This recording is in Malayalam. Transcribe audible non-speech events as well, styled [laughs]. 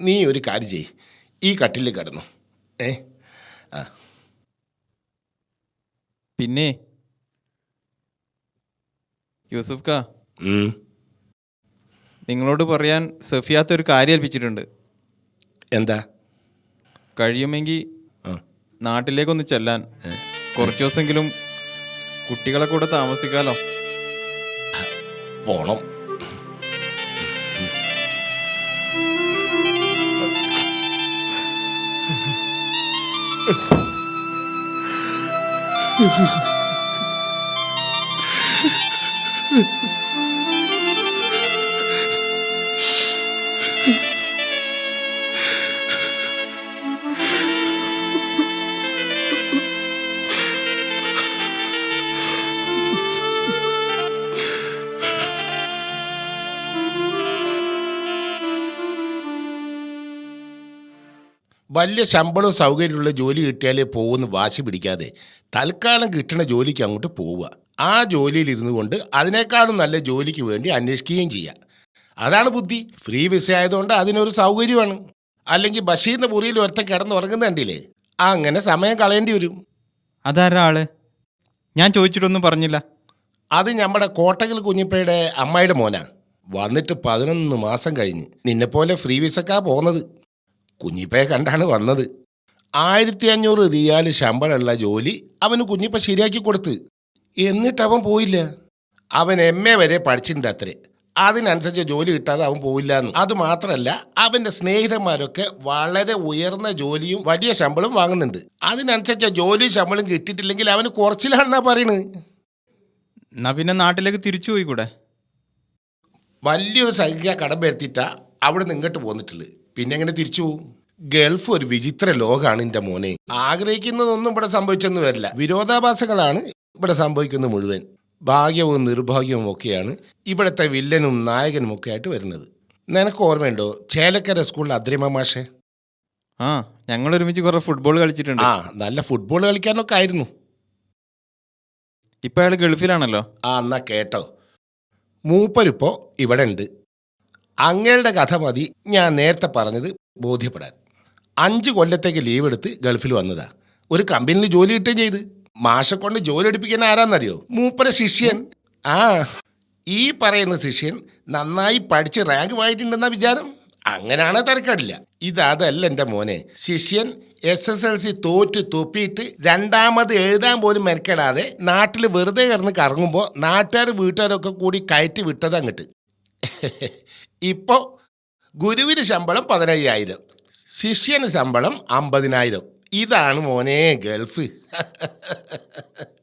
നീ ഒരു കാര്യം ചെയ് ഈ കട്ടിലിൽ കിടന്നു. ഏ? ആ. പിന്നെ? യൂസുഫ് കാ ഉം. നിങ്ങളോട് പറയാൻ സഫിയാത്ത ഒരു കാര്യം ഏൽപ്പിച്ചിട്ടുണ്ട്. എന്താ? കഴിയുമെങ്കിൽ ആ. നാട്ടിലേക്കൊന്ന് ചെല്ലാൻ. കുറച്ച് ദിവസമെങ്കിലും കുട്ടികളെ കൂടെ താമസിക്കാലോ. പോണം. 嗯嗯嗯嗯 വലിയ ശമ്പളവും സൗകര്യമുള്ള ജോലി കിട്ടിയാലേ പോകുമെന്ന് വാശി പിടിക്കാതെ തൽക്കാലം കിട്ടുന്ന ജോലിക്ക് അങ്ങോട്ട് പോവുക. ആ ജോലിയിൽ ഇരുന്നു കൊണ്ട് അതിനേക്കാളും നല്ല ജോലിക്ക് വേണ്ടി അന്വേഷിക്കുകയും ചെയ്യാം. അതാണ് ബുദ്ധി. ഫ്രീ വിസ ആയതുകൊണ്ട് അതിനൊരു സൗകര്യമാണ്. അല്ലെങ്കിൽ ബഷീറിന്റെ മുറിയിൽ കിടന്ന് കിടന്നുറങ്ങുന്ന കണ്ടില്ലേ? അങ്ങനെ സമയം കളയേണ്ടി വരും. അതാരാ ആൾ? ഞാൻ ചോദിച്ചിട്ടൊന്നും പറഞ്ഞില്ല. അത് നമ്മുടെ കോട്ടകൽ കുഞ്ഞിപ്പയുടെ അമ്മായിയുടെ മോനാ. വന്നിട്ട് പതിനൊന്ന് മാസം കഴിഞ്ഞ്. നിന്നെപ്പോലെ ഫ്രീ വിസക്കാ പോന്നത്. കുഞ്ഞിപ്പയെ കണ്ടാണ് വന്നത്. ആയിരത്തി അഞ്ഞൂറ് റിയാൽ ശമ്പളമുള്ള ജോലി അവന് കുഞ്ഞിപ്പ ശരിയാക്കി കൊടുത്ത്. എന്നിട്ട് അവൻ പോയില്ല. അവൻ എം എ വരെ പഠിച്ചിട്ടുണ്ട് അത്രേ. അതിനനുസരിച്ച് ജോലി കിട്ടാതെ അവൻ പോയില്ല എന്ന്. അത് മാത്രമല്ല അവന്റെ സ്നേഹിതന്മാരൊക്കെ വളരെ ഉയർന്ന ജോലിയും വലിയ ശമ്പളം വാങ്ങുന്നുണ്ട്. അതിനനുസരിച്ച് ജോലി ശമ്പളം കിട്ടിയിട്ടില്ലെങ്കിൽ അവന് കുറച്ചിലാണെന്നാ പറയണത് എന്നാ പിന്നെ നാട്ടിലേക്ക് തിരിച്ചു പോയി പോയിക്കൂടെ? വലിയൊരു സംഖ്യ കടം വരുത്തിയിട്ടാ അവിടെ നിന്ന് ഇങ്ങോട്ട് പോന്നിട്ടുള്ളത്. പിന്നെ എങ്ങനെ തിരിച്ചു പോകും ഗൾഫ് ഒരു വിചിത്ര ലോകമാണ് എന്റെ മോനെ. ആഗ്രഹിക്കുന്നതൊന്നും ഇവിടെ സംഭവിച്ചെന്ന് വരില്ല. വിരോധാഭാസങ്ങളാണ് ഇവിടെ സംഭവിക്കുന്നത് മുഴുവൻ. ഭാഗ്യവും നിർഭാഗ്യവും ഒക്കെയാണ് ഇവിടുത്തെ വില്ലനും നായകനും ഒക്കെ ആയിട്ട് വരുന്നത്. നിനക്ക് ഓർമ്മയുണ്ടോ? ചേലക്കര സ്കൂളിൽ അദ്രിമ മാഷെ? ആ ഞങ്ങൾ ഒരുമിച്ച് കുറെ ഫുട്ബോൾ കളിച്ചിട്ടുണ്ട്. ആ നല്ല ഫുട്ബോൾ കളിക്കാനൊക്കെ ആയിരുന്നു. ഇപ്പൊ അയാൾ ഗൾഫിലാണല്ലോ? ആ എന്നാ കേട്ടോ. മൂപ്പരിപ്പോ ഇവിടെ ഉണ്ട്. അങ്ങയുടെ കഥ മതി ഞാൻ നേരത്തെ പറഞ്ഞത് ബോധ്യപ്പെടാൻ. അഞ്ച് കൊല്ലത്തേക്ക് ലീവ് എടുത്ത് ഗൾഫിൽ വന്നതാ. ഒരു കമ്പനിയിൽ ജോലി കിട്ടുകയും ചെയ്ത്. മാഷെ കൊണ്ട് ജോലി എടുപ്പിക്കാൻ ആരാന്നറിയോ? മൂപ്പര ശിഷ്യൻ. ആ ഈ പറയുന്ന ശിഷ്യൻ നന്നായി പഠിച്ച് റാങ്ക് വാങ്ങിയിട്ടുണ്ടെന്ന വിചാരം? അങ്ങനെയാണെ ഇത് അതല്ല എന്റെ മോനെ. ശിഷ്യൻ എസ് എസ് എൽ സി തോറ്റ് തൊപ്പിയിട്ട് രണ്ടാമത് എഴുതാൻ പോലും മെനക്കെടാതെ നാട്ടിൽ വെറുതെ കിടന്ന് കറങ്ങുമ്പോൾ നാട്ടുകാർ വീട്ടുകാരൊക്കെ കൂടി കയറ്റി വിട്ടത് അങ്ങോട്ട് [laughs] ഇപ്പോൾ ഗുരുവിന് ശമ്പളം പതിനയ്യായിരം ശിഷ്യന് ശമ്പളം അമ്പതിനായിരം. ഇതാണ് മോനെ ഗൾഫ്. [laughs]